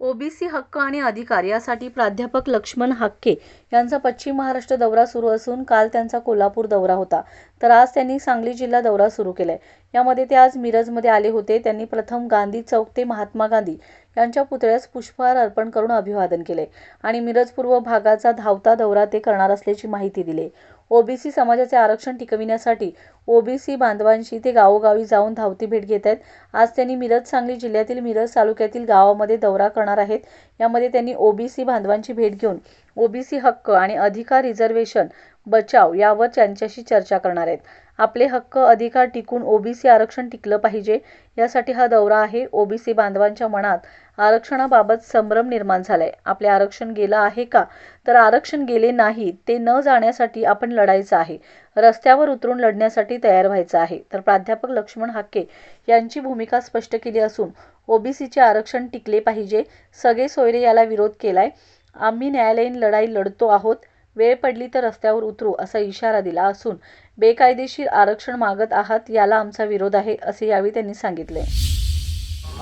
OBC हक्क आणि अधिकार यासाठी प्राध्यापक लक्ष्मण हाक्के यांचा पश्चिम महाराष्ट्र दौरा सुरू असून काल त्यांचा कोल्हापूर दौरा होता. तर आज त्यांनी सांगली जिल्हा दौरा सुरू केलाय. यामध्ये ते आज मिरजमध्ये आले होते. त्यांनी प्रथम गांधी चौक ते महात्मा गांधी यांच्या पुतळ्यास पुष्पहार अर्पण करून अभिवादन केले आणि मिरज पूर्व भागाचा धावता दौरा ते करणार असल्याची माहिती दिली ओबीसी समाजाचे आरक्षण टिकविण्यासाठी ओबीसी बांधवांशी ते गावोगावी जाऊन धावती भेट घेत आहेत. आज त्यांनी मिरज सांगली जिल्ह्यातील मिरज तालुक्यातील गावामध्ये दौरा करणार आहेत. यामध्ये त्यांनी ओबीसी बांधवांची भेट घेऊन ओबीसी हक्क आणि अधिकार रिझर्वेशन बचाव यावर त्यांच्याशी चर्चा करणार आहेत. आपले हक्क अधिकार टिकून ओबीसी आरक्षण टिकलं पाहिजे यासाठी हा दौरा आहे. ओबीसी बांधवांच्या मनात आरक्षणाबाबत संभ्रम निर्माण झालाय. आपले आरक्षण गेलं आहे का? तर आरक्षण गेले नाही ते न जाण्यासाठी आपण लढायचं आहे. रस्त्यावर उतरून लढण्यासाठी तयार व्हायचं आहे. तर प्राध्यापक लक्ष्मण हाके यांची भूमिका स्पष्ट केली असून ओबीसीचे आरक्षण टिकले पाहिजे. सगळे सोयरे याला विरोध केलाय. आम्ही न्यायालयीन लढाई लढतो आहोत. वेळ पडली तर रस्त्यावर उतरू असा इशारा दिला असून बेकायदेशीर आरक्षण मागत आहात याला आमचा विरोध आहे असे यावेळी त्यांनी सांगितले.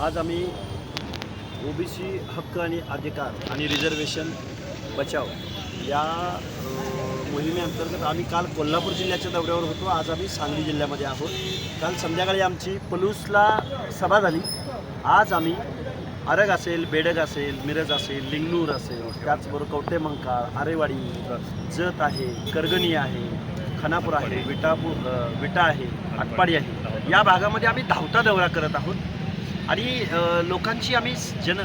आज आम्ही ओबीसी हक्क आणि अधिकार आणि रिझर्वेशन बचाव या मोहिमेअंतर्गत आम्ही काल कोल्हापूर जिल्ह्याच्या दौऱ्यावर होतो. आज आम्ही सांगली जिल्ह्यामध्ये आहोत. काल संध्याकाळी आमची पलूसला सभा झाली. आज आम्ही आरग असेल बेडग असेल मिरज असेल लिंगनूर असेल त्याचबरोबर कवटेमंकाळ आरेवाडी जत आहे करगणी आहे खानापूर आहे विटापूर विटा आहे आटपाडी आहे. या भागामध्ये आम्ही धावता दौरा करत आहोत. आणि लोकांशी लोकांची आम्ही जन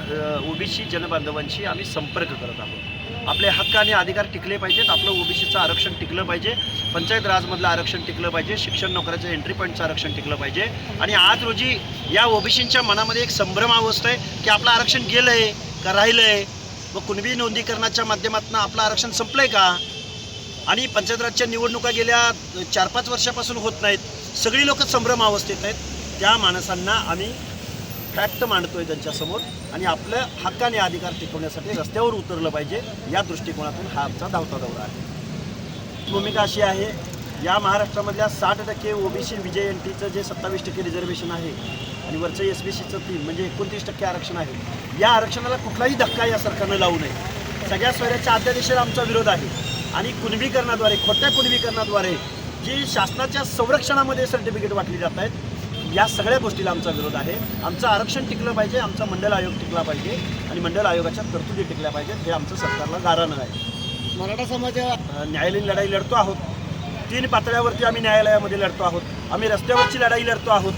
ओबीसी जनबांधवांशी आम्ही संपर्क करत आहोत. आपले हक्क आणि अधिकार टिकले पाहिजेत. आपलं ओबीसीचं आरक्षण टिकलं पाहिजे. पंचायत राजमधलं आरक्षण टिकलं पाहिजे. शिक्षण नोकऱ्याचं एंट्री पॉईंटचं आरक्षण टिकलं पाहिजे. आणि आज रोजी या ओबीसींच्या मनामध्ये एक संभ्रम अवस्था आहे की आपलं आरक्षण गेलं आहे का राहिलं आहे मग कुणबी नोंदीकरणाच्या माध्यमातून आपलं आरक्षण संपलं आहे का? आणि पंचायत राजच्या निवडणुका गेल्या चार पाच वर्षापासून होत नाहीत. सगळी लोक संभ्रम अवस्थेत आहेत. त्या माणसांना आम्ही फॅक्ट मांडतोय त्यांच्यासमोर आणि आपलं हक्काने अधिकार टिकवण्यासाठी रस्त्यावर उतरलं पाहिजे या दृष्टिकोनातून हा आमचा धावता दौरा आहे. भूमिका अशी आहे या महाराष्ट्रामधल्या साठ टक्के ओबीसी विजय एन टीचं जे सत्तावीस टक्के रिझर्वेशन आहे आणि वरचं एस बी सीचं तीन म्हणजे एकोणतीस टक्के आरक्षण आहे या आरक्षणाला कुठलाही धक्का या सरकारनं लावू नये. सगळ्या सोयऱ्याच्या अध्यादेशाला आमचा विरोध आहे आणि कुणबीकरणाद्वारे खोट्या कुणबीकरणाद्वारे जी शासनाच्या संरक्षणामध्ये सर्टिफिकेट वाटली जात आहेत या सगळ्या गोष्टीला आमचा विरोध आहे. आमचं आरक्षण टिकलं पाहिजे आमचा मंडल आयोग टिकला पाहिजे आणि मंडल आयोगाच्या तरतुदी टिकल्या पाहिजेत हे आमचं सरकारला गारानं आहे. मराठा समाजा न्यायालयीन लढाई लढतो आहोत. तीन पातळ्यावरती आम्ही न्यायालयामध्ये लढतो आहोत. आम्ही रस्त्यावरची लढाई लढतो आहोत.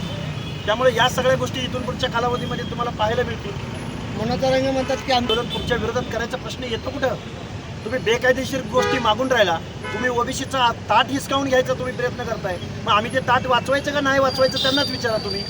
त्यामुळे या सगळ्या गोष्टी इथून पुढच्या कालावधीमध्ये तुम्हाला पाहायला मिळतील. मनोज रंगे म्हणतात की आंदोलन आंदोलन तुमच्या विरोधात करायचा प्रश्न येतो कुठं? तुम्ही बेकायदेशीर गोष्टी मागून राहिला. तुम्ही ओबीसीचा ताट हिसकावून घ्यायचा तुम्ही प्रयत्न करताय. मग आम्ही ते ताट वाचवायचं का नाही वाचवायचं त्यांनाच विचारा तुम्ही.